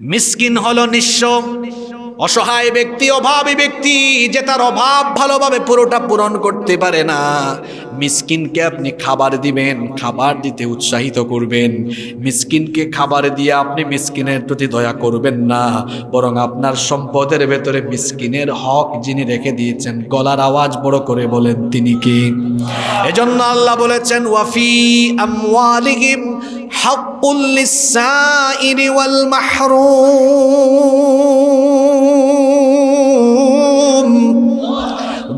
মিসকিন হলো নিঃস্ব, অসহায় ব্যক্তি, অভাবী ব্যক্তি, যে তার অভাব ভালোভাবে পুরোটা পূরণ করতে পারে না। মিসকিনকে আপনি খাবার দিবেন, খাবার দিতে উৎসাহিত করবেন। মিসকিনকে খাবার দিয়ে আপনি মিসকিনের প্রতি দয়া করবেন না, বরং আপনার সম্পদের ভেতরে মিসকিনের হক যিনি রেখে দিয়েছেন, গলার আওয়াজ বড় করে বলেন তিনি কি? এজন্য আল্লাহ বলেছেন ওয়াফি আমওয়ালিহিম হাক্কুল লিসাইরি ওয়াল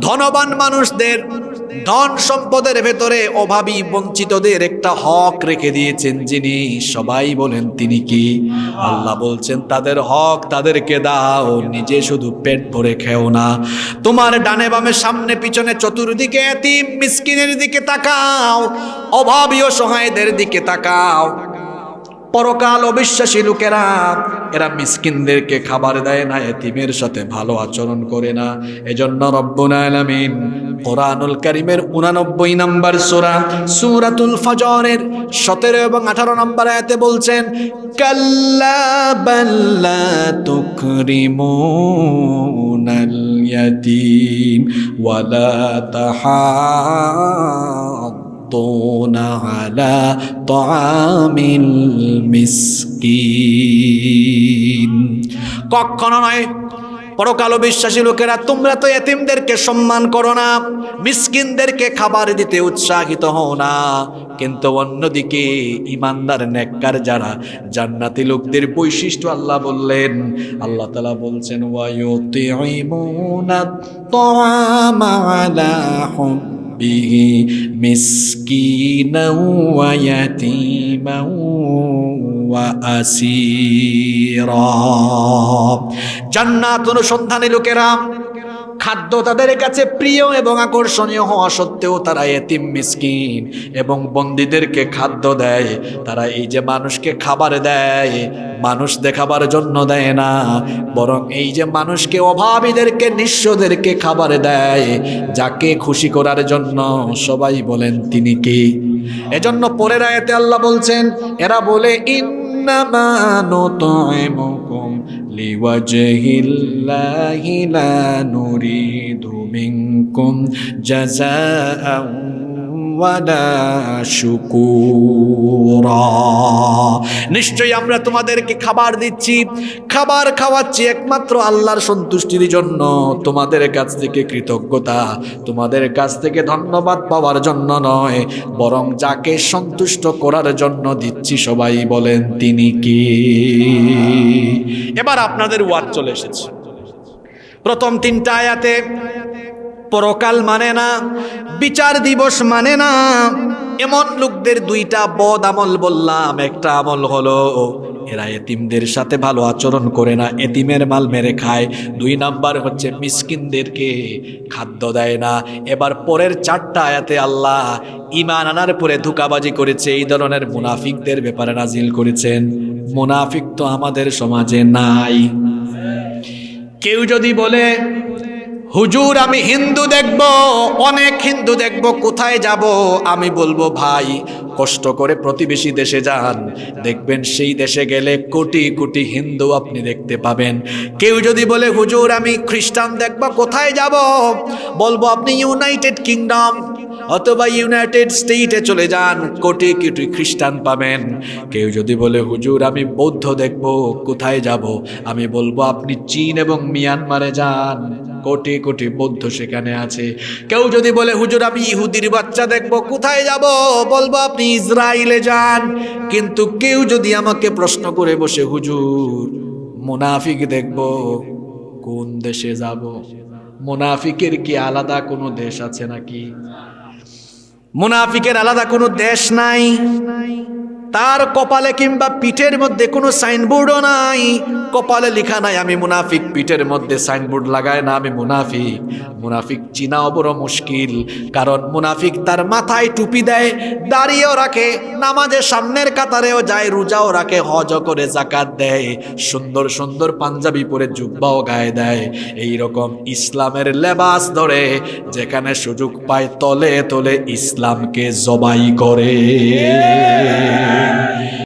ধনবান মানুষদের ধন সম্পদের ভেতরে অভাবী বঞ্চিতদের একটা হক রেখে দিয়েছেন যিনি। সবাই বলেন, তিনি কি? আল্লাহ বলছেন, তাদের হক তাদেরকে দাও, নিজে শুধু পেট ভরে খেও না। তোমার ডানে বামে সামনে পিছনে চতুর্দিকে এতিম, মিসকিনের দিকে তাকাও, অভাবী সহায়দের দিকে তাকাও। পরকাল অবিশ্বাসী লোকেরা, এরা মিসকিনদেরকে খাবার দেয় না, এতিমের সাথে ভালো আচরণ করে না। এজন্য রব্বুল আলামিন কোরআনুল কারিমের উনানব্বই নাম্বার সূরা, সূরাতুল ফজরের সতেরো এবং আঠারো নম্বর আয়াতে বলছেন, কাল্লা বাল্লা তুকরিমুনাল ইয়াতীম ওয়ালা তাহা يحضون على طعام المسكين কখনো নয় পরকাল বিশ্বাসী লোকেরা তোমরা তো এতিমদেরকে সম্মান করো না মিসকিনদেরকে খাবার দিতে উৎসাহিত হও না কিন্তু অন্যদিকে ইমানদার নেককার যারা জান্নাতি লোকদের বৈশিষ্ট্য আল্লাহ বললেন আল্লাহ তালা বলছেন ওয়ায়ুতিউনা তাআমা আলা به مسكينا ويتيما وأسيرا জান্নাত অনুসন্ধানী লোকেরা খাদ্য তাদের কাছে প্রিয় এবং আকর্ষণীয় হওয়া সত্ত্বেও তারা এতিম মিসকিন এবং বন্দীদেরকে খাদ্য দেয়। তারা এই যে মানুষকে খাবার দেয়, মানুষ দেখাবার জন্য দেয় না, বরং এই যে মানুষকে, অভাবীদেরকে, নিঃস্বদেরকে খাবার দেয়, যাকে খুশি করার জন্য সবাই বলেন, তিনি কি? এজন্য পরের আয়াতে আল্লাহ বলছেন, এরা বলে إنما نطعمكم لوجه الله لا نريد منكم جزاء ولا شكورا নিশ্চয়ই আমরা তোমাদেরকে খাবার দিচ্ছি খাবার খাওয়াচ্ছি একমাত্র আল্লাহর সন্তুষ্টির জন্য তোমাদের কাছ থেকে কৃতজ্ঞতা তোমাদের কাছ থেকে ধন্যবাদ পাওয়ার জন্য নয় বরং যাকে সন্তুষ্ট করার জন্য দিচ্ছি সবাই বলেন তিনি কি এবার আপনাদের ওয়াজ চলে এসেছে প্রথম তিনটা আয়াতে পরকাল মানে না, বিচার দিবস মানে না। এমন লোকদের দুইটা বদ আমল বললাম, একটা আমল হলো, এরা এতিমদের সাথে ভালো আচরণ করে না, এতিমের মাল মেরে খায়। দুই নাম্বার হচ্ছে মিসকিনদেরকে খাদ্য দেয় না। এবার পরের চারটা আয়াতে আল্লাহ ইমান আনার পরে ধোকাবাজি করেছে, এই ধরনের মুনাফিকদের ব্যাপারে নাজিল করেছেন। মুনাফিক তো আমাদের সমাজে নাই। কেউ যদি বলে হুজুর, আমি হিন্দু দেখব, অনেক হিন্দু দেখব, কোথায় যাব? আমি বলব, ভাই, কষ্ট করে প্রতিবেশী দেশে যান। দেখবেন সেই দেশে গেলে কোটি কোটি হিন্দু আপনি দেখতে পাবেন। কেউ যদি বলে, হুজুর, আমি খ্রিস্টান দেখব, কোথায় যাব? বলব, আপনি ইউনাইটেড কিংডম অথবা ইউনাইটেড স্টেটে চলে যান, কোটি কোটি খ্রিস্টান পাবেন। কেউ যদি বলে, হুজুর, আমি বৌদ্ধ দেখব, কোথায় যাব? আমি বলব, আপনি চীন এবং মিয়ানমারে যান। কোটি কোটি বৌদ্ধ সেখানে আছে। কেউ যদি বলে, হুজুর, আমি ইহুদির বাচ্চা দেখব, কোথায় যাব? বলব, আপনি ইসরায়েলে যান। কিন্তু কেউ যদি আমাকে প্রশ্ন করে বসে, হুজুর, মুনাফিক দেখব, কোন দেশে যাব? মুনাফিকের কি আলাদা কোনো দেশ আছে নাকি? মুনাফিকের আলাদা কোনো দেশ নাই। তার কপালে কিংবা পিঠের মধ্যে কোনো সাইনবোর্ডও নাই। কপালে লেখা নাই, আমি মুনাফিক। পিঠের মধ্যে সাইনবোর্ড লাগায় না, আমি মুনাফিক। মুনাফিক চিনাও বড় মুশকিল, কারণ মুনাফিক তার মাথায় টুপি দেয় দাঁড়িয়েও রাখে, নামাজের সামনের কাতারেও যায়, রোজাও রাখে হজ করে জাকাত দেয়, সুন্দর সুন্দর পাঞ্জাবি পরে জুব্বাও গায়ে দেয়। এই রকম ইসলামের লেবাস ধরে, যেখানে সুযোগ পায় তলে তলে ইসলামকে জবাই করে। আমিন